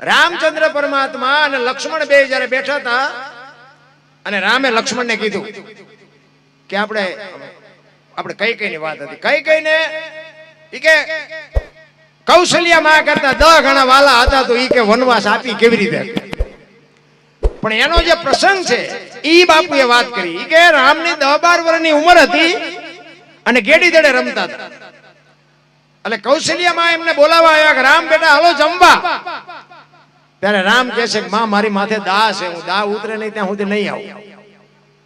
રામચંદ્ર પરમાત્મા અને લક્ષ્મણ બે જયારે બેઠા હતા, અને રામે લક્ષ્મણને કીધું કે આપણે આપણે કઈ કઈ ની વાત હતી? કઈ કઈ ને ઈ કે, કૌશલ્યમાં કરતા દહ ઘણા વાલા હતા તો ઈ કે વનવાસ આપી કેવી રીતે? પણ એનો જે પ્રસંગ છે, ઈ બાપુએ વાત કરી. ઈ કે રામની દહ બાર વર્ષની ઉંમર હતી અને ગેડી દડે રમતા હતા. એટલે કૌશલ્યમાં એમને બોલાવા આવ્યા કે, રામ બેટા, હાલો જમવા. ત્યારે રામ કહે છે માં મારી માથે દા છે, હું દા ઉતરે નહીં, ત્યાં સુધી નહીં આવું.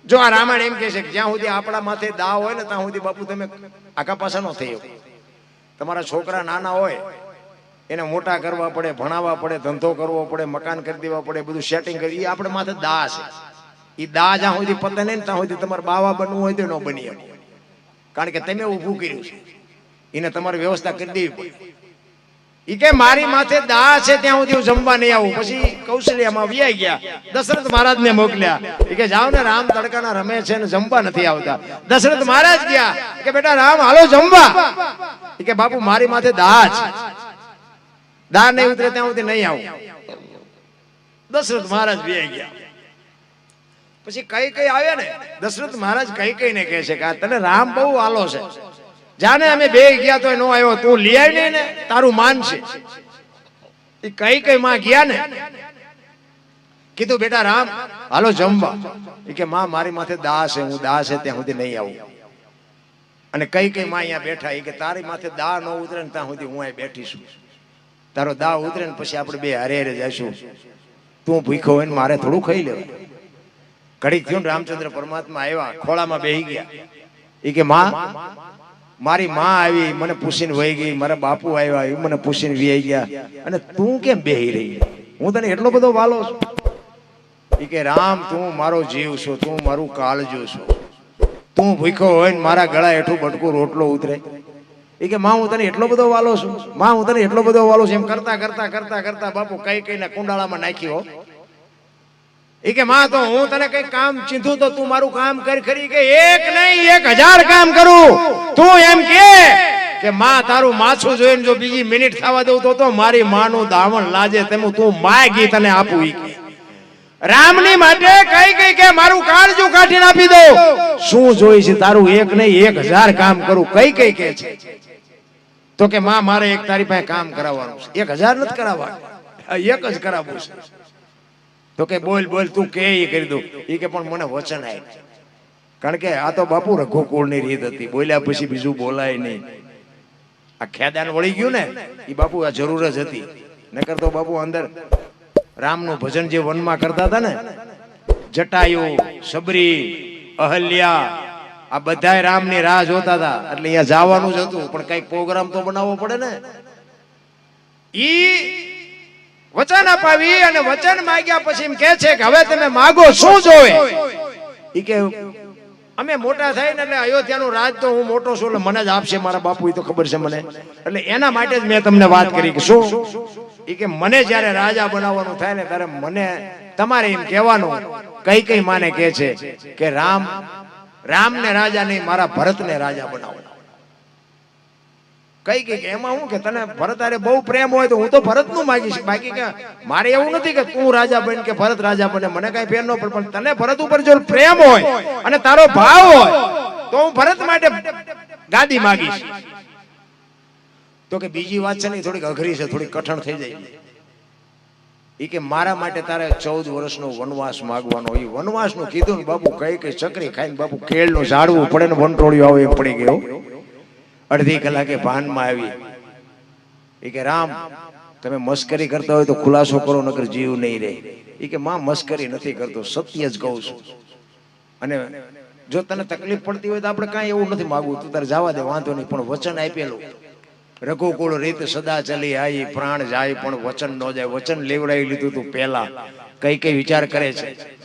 જો આ રામાયણ એમ કહે છે કે જ્યાં સુધી આપણા માથે દા હોય ને, ત્યાં સુધી બાપુ તમે આગા પાછા નો થઈ તમારા છોકરા નાના હોય, એને મોટા કરવા પડે, ભણાવવા પડે, ધંધો કરવો પડે, મકાન કરી દેવા પડે, બધું સેટિંગ કરી એ આપણે માથે દા છે. એ દા જ્યાં સુધી પતે નહીં ત્યાં સુધી તમારે બાવા બનવું હોય તો ન બની કારણ કે તમે ઊભું કર્યું છે. એને તમારે વ્યવસ્થા કરી દેવી પડે. કે મારી માથે દા છે ત્યાં સુધી હું જમવા નહીં આવું. પછી કૌશલ્યમાં વ્યાઈ ગયા. દશરથ મહારાજ ને મોકલ્યા કે જાઓ ને રામ તડકાના રમે છે ને જમવા નથી આવતા. દશરથ મહારાજ ગયા. કે બેટા રામ, હાલો જમવા. કે બાપુ, મારી માથે દા છે. દા નહીં ઉતરે ત્યાં સુધી નહીં આવું. દશરથ મહારાજ વ્યાઈ ગયા. પછી કઈ કઈ આવ્યા ને? દશરથ મહારાજ કઈ કઈ ને કહે છે કે તને રામ બહુ આલો છે. જાને અમે બે ગયા તો નો આવ્યો તું લઈ આવી ને તારું માન છે. એ કઈ કઈ માં ગયા ને, કીધું, બેટા રામ, હાલો જમવા. એ કે, માં, મારી માથે દાસ છે, હું દાસ છે, ત્યાં સુધી નહીં આવું. અને કઈ કઈ માં અહીંયા બેઠા, એ કે, તારી માથે દા ન ઉતરે ને ત્યાં સુધી હું અહીં બેઠી છું. તારો દા ઉતરે ને પછી આપણે બે હરે હરે જઈશું. તું ભૂખો હોય ને મારે થોડું ખાઈ લેવું ઘડીક થયું રામચંદ્ર પરમાત્મા આવ્યા, ખોળામાં બેહી ગયા. એ કે, માં મારી માં આવી, મને પૂછીને વહી ગઈ, મારા બાપુ આવ્યા, એ મને પૂછીને વહી ગયા. અને તું કેમ બેહી રહી? હું તને એટલો બધો વાલો છું. એ કે, રામ, તું મારો જીવ છો, તું મારું કાળજો છો. તું ભૂખો હોય ને મારા ગળા હેઠું બટકું રોટલો ઉતરે. એ કે, માં, હું તને એટલો બધો વાલો છું. માં, હું તને એટલો બધો વાલો છું. એમ કરતા કરતા કરતા કરતા બાપુ કઈ કઈ કુંડાળામાં નાખ્યો. એ કે, માં, તો હું તને કઈ કામ ચીંધું તો તું મારું કામ કરી ખરી કે? એક નહીં, એક હજાર કામ કરું. તું એમ કે કે, માં, તારું માછું જોઈને જો બીજી મિનિટ થવા દઉં તો મારી માનું દાવણ લાજે તેમ તું માગી તને આપું. ઈ રામની માટે કઈ કઈ કે, મારું કાળજું કાઢીને આપી દો શું જોઈ છે તારું? એક નહીં, એક હજાર કામ કરું. કઈ કઈ કે છે? તો કે, માં, મારે એક તારી પાસે કામ કરાવવાનું છે. એક હજાર નથી કરાવવાનું. એક જ કરાવવું છે. તો કે બોલ બોલ, તું કે એ કરી દઉં. એ કે પણ મને વચન આય કારણ કે આ તો બાપુ રઘુકુળની રીત હતી. બોલ્યા પછી બીજું બોલાય નહીં. આ ખેદાન વળી ગયું ને એ બાપુ આ જરૂર જ હતી. નકર તો બાપુ અંદર રામનું ભજન જે વનમાં કરતા હતા ને, જટાયુ, સબરી, અહલ્યા, આ બધાય રામની રાહ જોતા હતા. એટલે અહીંયા જવાનું જ હતું. પણ કંઈક પ્રોગ્રામ તો બનાવવો પડે ને. ઈ વચન અપાવી અને વચન માંગ્યા પછી એમ કે છે કે હવે તમે માગો શું જોવે? ઈ કે અમે મોટા થાય ને એટલે અયોધ્યાનું રાજ તો હું મોટો છું એટલે મને જ આપશે મારા બાપુ તો ખબર છે મને. એટલે એના માટે જ મેં તમને વાત કરી કે શું? ઈ કે મને જ્યારે રાજા બનાવવાનું થાય ને ત્યારે મને તમારે એમ કહેવાનું કઈ કઈ માને કે છે કે રામ રામને રાજા નહીં મારા ભરતને રાજા બનાવો. કઈ કઈ એમાં હું કે તને ભરત અરે બહુ પ્રેમ હોય તો હું તો ભરતનું માગીશ. બાકી કે મારે એવું નથી કે તું રાજા બન કે ભરત રાજા બને મને કઈ ફેર ન પણ તને ભરત ઉપર જો પ્રેમ હોય અને તારો ભાવ હોય, તો હું ભરત માટે ગાદી માગીશ. તો કે બીજી વાત છે ને થોડીક અઘરી છે, થોડીક કઠણ થઈ જાય. એ કે મારા માટે તારે ચૌદ વર્ષનો વનવાસ માગવાનો. એ વનવાસનું કીધું ને બાપુ કઈ કઈ ચકરી ખાઈને બાપુ, કેળનું ઝાડવું પડે ને વનટોળિયું આવે એમ પડી ગયો. અડધી કલાકે ભાનમાં આવી. એ કે, રામ, તમે મસ્કરી કરતા હોય તો ખુલાસો કરો, નકર જીવ નહીં રહે. એ કે, માં, મસ્કરી નથી કરતો, સત્ય જ કહું છું. અને જો તને તકલીફ પડતી હોય તો આપણે કાંઈ એવું નથી માગવું. તું તારે જવા દે, વાંધો નહીં, પણ વચન આપેલું. રઘુકુળ રીત સદા ચલી આવી પ્રાણ જાય પણ વચન ન જાય. વચન લેવડાવી લીધું તું પહેલા. કઈ કઈ વિચાર કરે છે?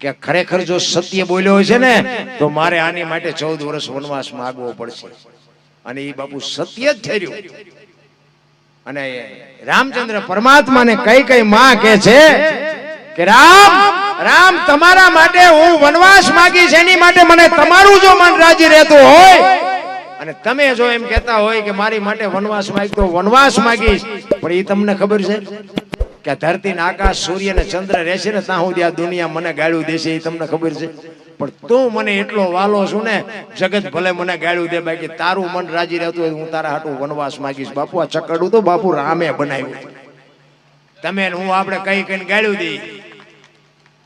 કે ખરેખર જો સત્ય બોલ્યો હોય છે ને, તો મારે આની માટે ચૌદ વર્ષ વનવાસ માગવો પડશે. અને એ બાપુ સત્ય જ ઠેર્યું અને રામચંદ્ર પરમાત્માને કઈ કઈ માં કે છે કે, રામ રામ, તમારા માટે હું વનવાસ માગીશ એની માટે મને તમારું જો મન રાજી રહેતું હોય. અને તમે જો એમ કહેતા હોય કે, મારી માટે વનવાસ માંગતો વનવાસ માગીશ. પણ એ તમને ખબર છે? કે ધરતી ને આકાશ, સૂર્ય ને ચંદ્ર રહેશે ને ત્યાં સુધી આ દુનિયા મને ગાળ્યું દેશે એ તમને ખબર છે. પણ તું મને એટલો વાલો છું ને, જગત ભલે મને ગાળ્યું દે બાકી તારું મન રાજી રહેતું હોય હું તારા હાટું વનવાસ માંગીશ. બાપુ, આ ચકડું તો બાપુ રામે બનાવ્યું. તમે હું આપણે કઈ કઈ ગાળ્યું દઈ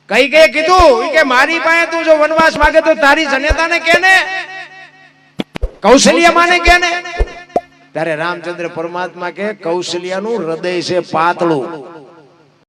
કઈ કઈ કીધું. કે મારી પાસે તું જો વનવાસ માંગે તો તારી જનેતાને કે ને? કૌશલ્ય માને કે ને? ત્યારે રામચંદ્ર પરમાત્મા કે, કૌશલ્યાનું હૃદય છે પાતળું.